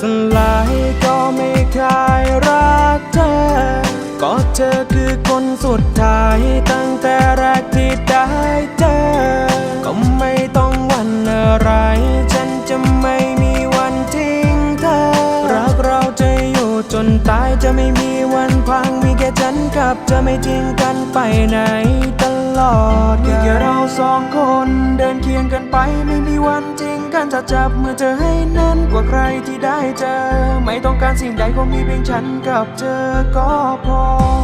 สลายก็ไม่คลายรักเธอ ก็เธอคือคนสุดท้ายตั้งแต่แรกที่ได้เจอ ก็ไม่ต้องหวันอะไร ฉันจะไม่มีวันทิ้งเธอ รักเราจะอยู่จนตายจะไม่มีวันพังมีแค่ฉันกับเธอไม่ทิ้งกันไปไหนตลอดมีแค่เราสองคนเดินเคียงกันไปไม่มีวันทิ้ง กันจะจับมือเธอให้แน่นกว่าใครที่ได้เจอ ไม่ต้องการสิ่งใดก็มีเพียงฉันกับเธอก็พอ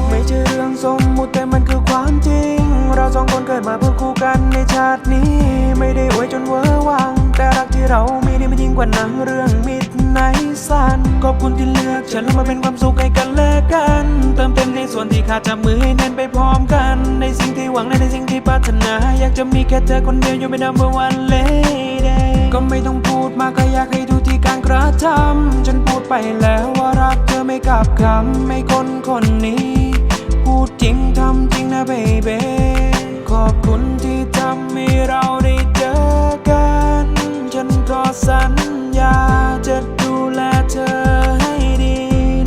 ไม่ใช่เรื่องสมมุติแต่มันคือความจริง เราสองคนเกิดมาเพื่อคู่กันในชาตินี้ ไม่ได้อวยจนเวอร์วัง แต่รักที่เรามีนี่มันยิ่งกว่าหนังเรื่องมิดในสันขอบคุณที่เลือกฉันแล้วมาเป็นความสุขให้กันและกัน เติมเต็มในส่วนที่ขาดจับมือให้แน่นไปพร้อมกัน ในสิ่งที่หวังและในสิ่งที่ปรารถนา อยากจะมีแค่เธอคนเดียวอยู่ไม่นำเมื่อวันเลเด ก็ไม่ต้องพูดมากก็อยากให้ดูที่การกระทำฉันพูดไปแล้วว่ารักเธอไม่กลับคำไม่คนคนนี้ พูดจริงทำจริงนะเบเบขอบคุณที่ทำให้เราได้เจอกัน ฉันก็สัญญาจะดูแลเธอให้ดี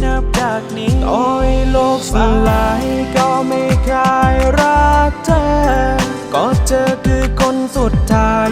นับจากนี้ต่อให้โลกสลายก็ไม่คายรักเธอ ก็เธอคือคนสุดท้าย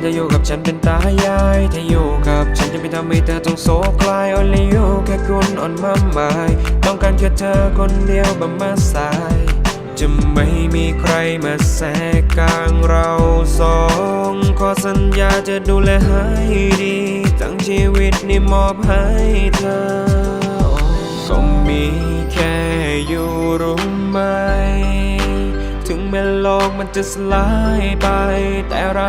ว่าจะอยู่กับฉันเป็นตายาย ถ้าอยู่กับฉันจะไม่ทำให้เธอต้องโศกลาย only you แค่คุณอ่อนมาหมายต้องการแค่เธอคนเดียวบำมาสาย จะไม่มีใครมาแทรกกลางเราสอง ขอสัญญาจะดูแลให้ดี ทั้งชีวิตนี่มอบให้เธอ ก็มีแค่อยู่รู้ไหม ถึงแม้โลกมันจะสลายไปแต่